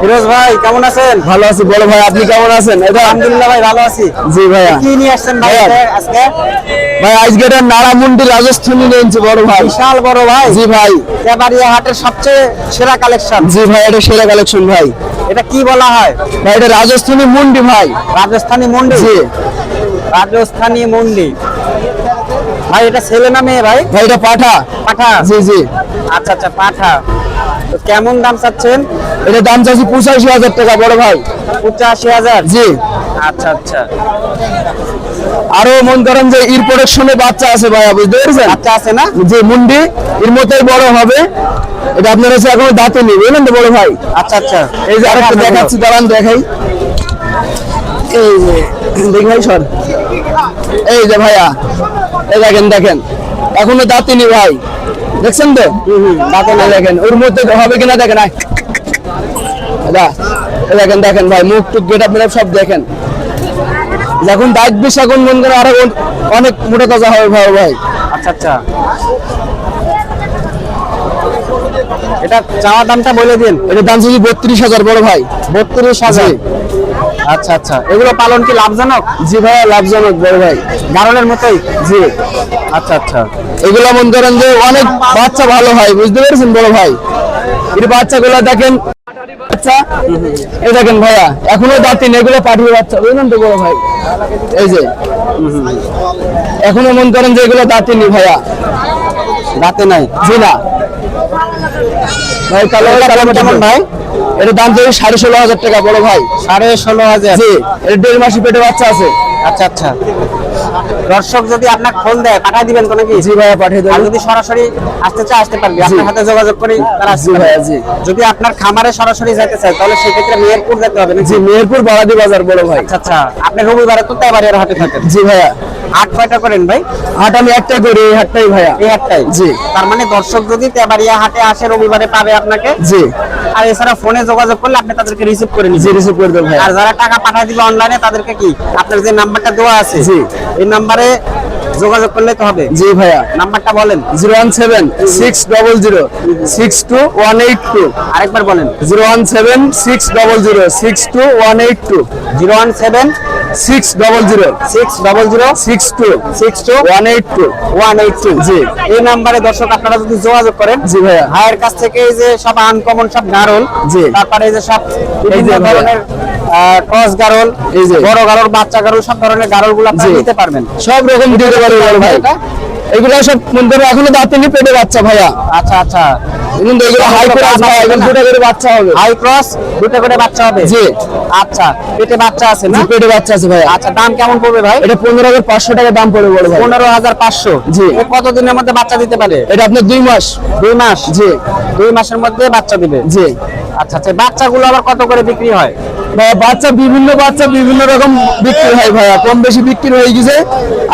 ফিরোজ ভাই কেমন আছেন? ভালো আছি বড় ভাই আপনি কেমন আছেন? এটা আলহামদুলিল্লাহ ভাই ভালো আছি। জি ভাইয়া। কি নিয়ে আসছেন ভাই আজকে? ভাই আজকে এটা নারামুন্ডি রাজস্থানী নিয়েছি বড় ভাই। বিশাল বড় ভাই। জি ভাই। তেবাড়িয়া হাটের সবচেয়ে সেরা কালেকশন জি ভাই এটা সেরা কালেকশন ভাই। এটা কি বলা হয়? ভাই এটা রাজস্থানী মুন্ডি ভাই। রাজস্থানী মুন্ডি? জি। রাজস্থানী মুন্ডি। ভাই এটা ছেলে না মেয়ে ভাই? ভাই এটা পাঠা। পাঠা? জি জি। আচ্ছা আচ্ছা পাঠা। তো কেমন দাম চাচ্ছেন? এটা দাম চাচ্ছি পঁচাশি হাজার টাকা বড় ভাই। পঁচাশি হাজার? জি। আচ্ছা আচ্ছা। আরও মন করেন যে ইর প্রোডাকশনে বাচ্চা আছে ভাইয়া বুঝতে পেরেছেন? বাচ্চা আছে না? যে মুন্ডি এর মতোই বড় হবে। এটা আপনার কাছে এখনও দাঁতে নেই বুঝলেন তো বড় ভাই? আচ্ছা আচ্ছা। এই যে আরেকটা দেখাচ্ছি দাঁড়ান দেখাই। এই যে। ভাই সর এই যে ভাইয়া এই দেখেন দেখেন। এখনও দাঁতিনি ভাই। দেখছেন তো? দাঁতে না দেখেন। ওর মধ্যে হবে কিনা দেখেন দেখেন দেখেন ভাই মুখ টুক গেট আপনারা সব দেখেন। যখন দাঁত বিষ এখন মন করে আরও অনেক মোটা তাজা হবে ভাই ভাই। আচ্ছা আচ্ছা। এটা চাওয়া দামটা বলে দিন। এটা দাম যদি বত্রিশ হাজার বড় ভাই। বত্রিশ হাজার। আচ্ছা আচ্ছা। এগুলো পালন কি লাভজনক? জি ভাই লাভজনক বড় ভাই। গারলের মতোই? জি। আচ্ছা আচ্ছা। এগুলো মন করেন যে অনেক বাচ্চা ভালো হয় বুঝতে পেরেছেন বড় ভাই? এর বাচ্চাগুলো দেখেন বাচ্চা এই দেখেন ভাইয়া এখনও দাঁতিন এগুলো পাঠিয়ে বাচ্চা বুঝলেন তো বড় ভাই? এই যে এখনও মন করেন যে এগুলো দাঁতিনি ভাইয়া। রাতে নাই। জি না। ভাই কালো কালো ভাই? এটা দাম তো সাড়ে ষোলো হাজার টাকা বড় ভাই। সাড়ে ষোলো হাজার। জি এর দেড় মাসি পেটে বাচ্চা আছে। আচ্ছা আচ্ছা। দর্শক যদি আপনার ফোন দেয় পাঠাই দিবেন তো নাকি জি ভাইয়া পাঠিয়ে দেবেন যদি সরাসরি আসতে চায় আসতে পারবে। আপনার হাতে যোগাযোগ করি তারা আসতে জি ভাইয়া, জি। যদি আপনার খামারে সরাসরি যেতে চায় তাহলে সেক্ষেত্রে মেহেরপুর যেতে হবে জি মেহেরপুর বারাদি বাজার বড় ভাই। আচ্ছা আচ্ছা। আপনি রবিবারে তো তেবাড়িয়ার হাটে থাকেন। জি ভাইয়া। আট কয়টা করেন ভাই? হাট আমি একটা করি এই হাটটাই ভাইয়া। এই হাটটাই? জি। তার মানে দর্শক যদি তেবাড়িয়া হাটে আসে রবিবারে পাবে আপনাকে? জি। আর এছাড়া ফোনে যোগাযোগ করলে আপনি তাদেরকে রিসিভ করে জি নিবেন রিসিভ করে দেবো ভাইয়া। আর যারা টাকা পাঠিয়ে দিবে অনলাইনে তাদেরকে কি? আপনার যে নাম্বারটা দেওয়া আছে জি। এই নাম্বারে যোগাযোগ করলে তো হবে। জি ভাইয়া। নাম্বারটা বলেন। Zero one seven six double zero six two one eight two. আরেকবার বলেন। Zero one seven six double zero six two one eight two. Zero one seven six double zero six double zero six two six two one eight two one eight two জি। এই নাম্বারে দর্শক আপনারা যদি যোগাযোগ করেন জি ভাইয়া ভাইয়ের কাছ থেকে এই যে সব আনকমন সব গারল জি। তারপরে এই যে সব। ধরনের ক্রস গারল এই যে। বড় গারল বাচ্চা গারল সব ধরনের গারলগুলো নিতে পারবেন সব রকম দিতে পারবেন ভাই? এগুলো সব এখনও দাঁতেনি পেটে বাচ্চা ভাইয়া। আচ্ছা আচ্ছা। কিন্তু এগুলো হাই ক্লাস ভাই এগুলো দুটো করে বাচ্চা হবে। হাই ক্রস দুটো করে বাচ্চা হবে? জি। আচ্ছা পেটে বাচ্চা আছে না? পেটে বাচ্চা আছে ভাইয়া। আচ্ছা দাম কেমন পড়বে ভাই? এটা পনেরো হাজার পাঁচশো টাকা দাম পড়বে বড় ভাই পনেরো হাজার পাঁচশো? জি। কত দিনের মধ্যে বাচ্চা দিতে পারে? এটা আপনার দুই মাস। দুই মাস? জি। দুই মাসের মধ্যে বাচ্চা দিবে? জি। আচ্ছা আচ্ছা বাচ্চাগুলো আবার কত করে বিক্রি হয়? বাচ্চা বিভিন্ন বাচ্চা বিভিন্ন রকম বিক্রি হয় ভাইয়া। কম বেশি বিক্রি হয়ে গেছে।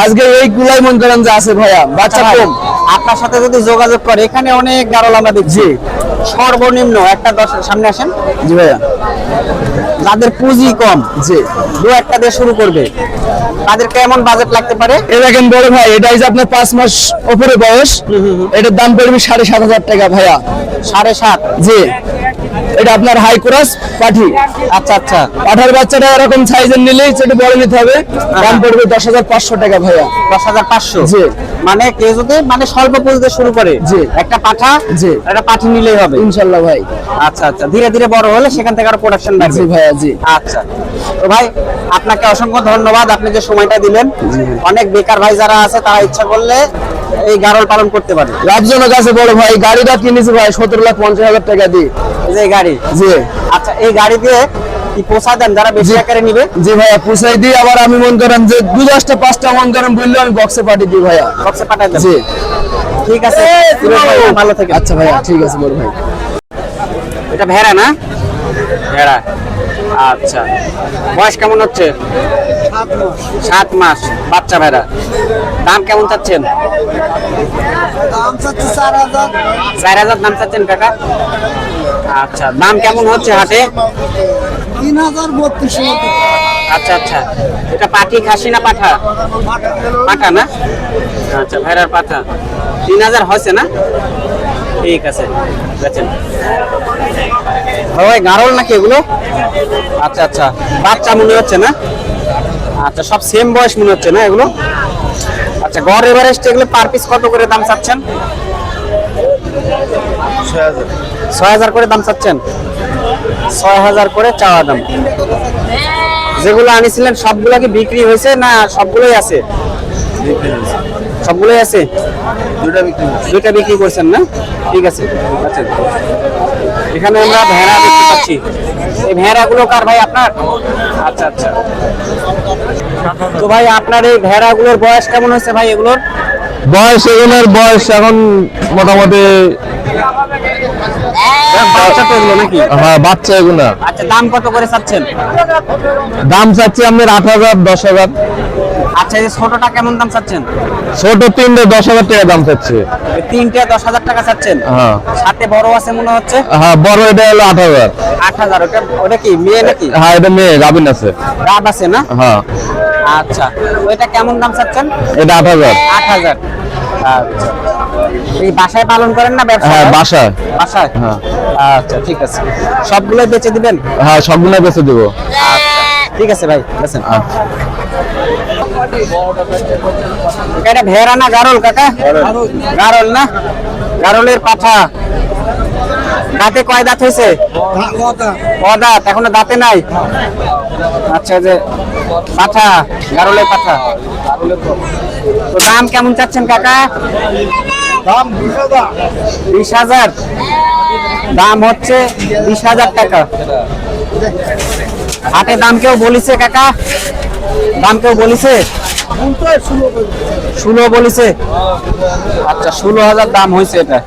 আজকে এইগুলাই মন করেন যে আছে ভাইয়া। বাচ্চা কম। আপনার সাথে যদি যোগাযোগ করে এখানে অনেক গারল আমরা দেখছি। সর্বনিম্ন একটা দশ সামনে আসেন। জি ভাইয়া। যাদের পুঁজি কম জি। দু একটা দিয়ে শুরু করবে। তাদের কেমন বাজেট লাগতে পারে? এ দেখেন বড় ভাই এটা যে আপনার পাঁচ মাস উপরে বয়স এটার দাম পড়বে সাড়ে সাত হাজার টাকা ভাইয়া। সাড়ে সাত। জি। এটা আপনার হাই ক্রস পাঠি। আচ্ছা আচ্ছা। পাঠার বাচ্চাটা এরকম সাইজের নিলেই বড় নিতে হবে। দাম পড়বে দশ হাজার পাঁচশো টাকা ভাইয়া। দশ হাজার পাঁচশো? জি। মানে কেউ যদি মানে স্বল্প পুঁজিতে শুরু করে জি। একটা পাঠা জি। একটা পাঠি নিলেই হবে। ইনশাল্লাহ ভাই। আচ্ছা আচ্ছা। ধীরে ধীরে বড় হলে সেখান থেকে আরও প্রোডাকশন বাড়বে। জি ভাইয়া জি। আচ্ছা। তো ভাই আপনাকে অসংখ্য ধন্যবাদ। আপনি যে সময়টা দিলেন অনেক বেকার ভাই যারা আছে তারা ইচ্ছা করলে এই গারল পালন করতে পারে। লাভজনক আছে বড় ভাই গাড়িটা কিনেছি ভাই সতেরো লাখ পঞ্চাশ হাজার টাকা দিয়ে। এই যে গাড়ি? জি। আচ্ছা এই গাড়ি দিয়ে কি পোষা দেন যারা বেশি আকারে নিবে? জি ভাইয়া পুষাই দিই আবার আমি মন করেন যে দু দশটা পাঁচটা মন করেন বললে আমি বক্সে পাঠিয়ে দিই ভাইয়া। বক্সে পাঠাই দেন। জি। ঠিক আছে। ভালো থেকে আচ্ছা ভাইয়া ঠিক আছে বড় ভাই। এটা ভেড়া না? ভেড়া। আচ্ছা। বয়স কেমন হচ্ছে? সাত মাস। বাচ্চা ভেড়া দাম কেমন চাচ্ছেন? চার হাজার দাম চাচ্ছেন কাকা। আচ্ছা দাম কেমন হচ্ছে হাটে? তিন হাজার বত্রিশ আচ্ছা আচ্ছা। এটা পাটি খাসি না পাঠা? পাঠা। না? আচ্ছা ভেড়ার পাঠা। তিন হাজার হয়েছে না? ঠিক আছে বেচেন ভাই গারল নাকি এগুলো? আচ্ছা আচ্ছা। বাচ্চা মনে হচ্ছে না? আচ্ছা সব সেম বয়স মনে হচ্ছে না এগুলো? আচ্ছা গড় এভারেস্ট এগুলো পার পিস কত করে দাম চাচ্ছেন? ছয় হাজার করে দাম চাচ্ছেন? ছয় হাজার করে চাওয়া দাম। যেগুলো আনিছিলেন সবগুলো কি বিক্রি হয়েছে না সবগুলোই আছে? সবগুলোই আছে? দুটা বিক্রি দুটা বিক্রি করছেন না? ঠিক আছে। আচ্ছা। এখানে আমরা ভেড়া দেখতে পাচ্ছি। এই ভেড়াগুলো কার ভাই আপনার? আচ্ছা আচ্ছা। তো ভাই আপনার এই ভেড়াগুলোর বয়স কেমন হয়েছে ভাই এগুলোর? বয়স এগুলোর বয়স এখন মোটামুটি বাচ্চা তো এগুলো নাকি? হ্যাঁ বাচ্চা এগুলো। আচ্ছা দাম কত করে চাচ্ছেন? দাম চাচ্ছি আপনার আট হাজার দশ হাজার। আচ্ছা এই ছোটটা কেমন দাম চাচ্ছেন? ছোট তিনটে দশ হাজার টাকা দাম চাচ্ছে। তিনটে দশ হাজার টাকা চাচ্ছেন? হ্যাঁ। সাথে বড় আছে মনে হচ্ছে? হ্যাঁ বড় এটা হলো আট হাজার। আট হাজার ওটা ওটা কি মেয়ে নাকি? হ্যাঁ এটা মেয়ে গাভিন আছে। রাত আছে না? হ্যাঁ। আচ্ছা ওইটা কেমন দাম চাচ্ছেন? এটা আট হাজার। আট হাজার। আচ্ছা। এই বাসায় পালন করেন না ব্যবসা হ্যাঁ বাসায়। বাসায়? হ্যাঁ। আচ্ছা ঠিক আছে। সবগুলো বেচে দিবেন? হ্যাঁ সবগুলো বেঁচে দেবো। ঠিক আছে ভাই বেচেন। আচ্ছা। এটা ভেড়া না গারল কাকা? গারল না? গারলের পাঠা। দাঁতে কয় দাঁত হয়েছে? দাঁত এখনও দাঁতে নাই? আচ্ছা যে পাঠা গারলের পাঠা। তো দাম কেমন চাচ্ছেন কাকা? দাম বিশ হাজার। বিশ হাজার? দাম হচ্ছে বিশ হাজার টাকা। হাটে দাম কেউ বলিছে কাকা? দাম কেউ বলিছে? ষোলো বলিছে। আচ্ছা ষোলো হাজার দাম হয়েছে এটা।